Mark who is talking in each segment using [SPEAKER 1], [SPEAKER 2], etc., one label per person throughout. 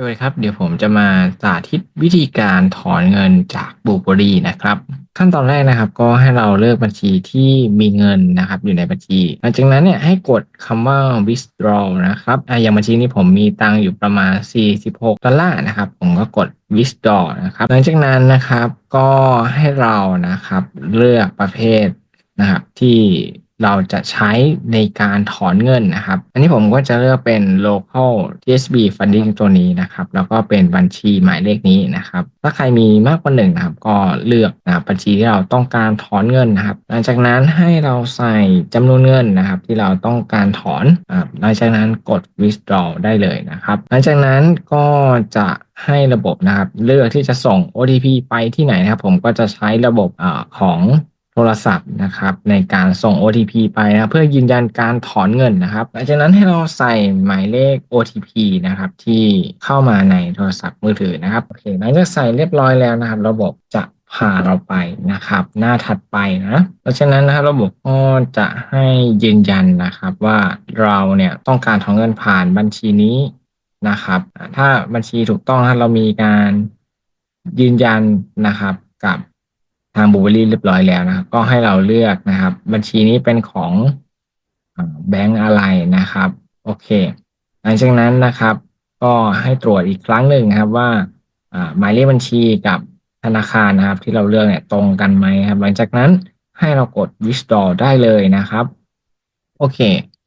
[SPEAKER 1] สวัสดีครับ เดี๋ยวผมจะมาสาธิตวิธีการถอนเงินจากบูเบอรีนะครับ ขั้นตอนแรกนะครับ ก็ให้เราเลือกบัญชีที่มีเงินนะครับ อยู่ในบัญชี หลังจากนั้นเนี่ยให้กดคำว่า withdraw นะครับออย่างบัญชีนี้ผมมีตังอยู่ประมาณ 46 ดอลลาร์นะครับ ผมก็กด withdraw นะครับ หลังจากนั้นนะครับก็ให้เรานะครับเลือกประเภทนะครับที่ เราจะใช้ในการถอนเงินนะครับ อันนี้ผมก็จะเลือกเป็น local TSB funding ตัวนี้นะครับ แล้วก็เป็นบัญชีหมายเลขนี้นะครับ ถ้าใครมีมากกว่าหนึ่งนะครับ ก็เลือกนะบบัญชีที่เราต้องการถอนเงินนะครับ หลังจากนั้นให้เราใส่จำนวนเงินนะครับ ที่เราต้องการถอนหลังจากนั้นกด withdraw ได้เลยนะครับ หลังจากนั้นก็จะให้ระบบนะครับ เลือกที่จะส่ง OTP ไปที่ไหนนะครับ ผมก็จะใช้ระบบอของ ทรศัพท์นะครับ ในการส่ง OTP ไปนะเพื่อยืนยันการถอนเงินนะครับหลังจากนั้นให้เราใส่หมายเลข OTP นะครับที่เข้ามาในโทรศัพท์มือถือนะครับโอเคหลังจากใส่เรียบร้อยแล้วนะครับ ระบบจะพาเราไปนะครับ หน้าถัดไปนะเพราะฉะนั้นนะครับระบบก็จะให้ยืนยันนะครับว่าเราเนี่ยต้องการถอนเงินผ่านบัญชีนี้นะครับ ถ้าบัญชีถูกต้องนะเรามีการยืนยันนะครับกับ ทางบูเบอรี่เรียบร้อยแล้วนะครับก็ให้เราเลือกนะครับ บัญชีนี้เป็นของแบงก์อะไรนะครับ โอเค หลังจากนั้นนะครับ ก็ให้ตรวจอีกครั้งหนึ่งครับว่าอ่าหมายเลขบัญชีกับธนาคารนะครับ ที่เราเลือกเนี่ยตรงกันไหมครับ หลังจากนั้นให้เรากด withdraw ได้เลยนะครับ โอเค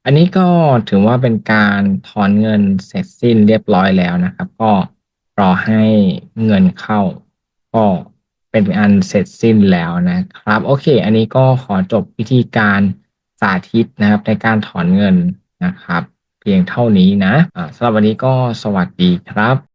[SPEAKER 1] อันนี้ก็ถือว่าเป็นการถอนเงินเสร็จสิ้นเรียบร้อยแล้วนะครับ ก็รอให้เงินเข้าก็ เป็นอันเสร็จสิ้นแล้วนะครับ โอเค อันนี้ก็ขอจบวิธีการสาธิตนะครับ ในการถอนเงินนะครับ เพียงเท่านี้นะะสำหรับวันนี้ก็สวัสดีครับ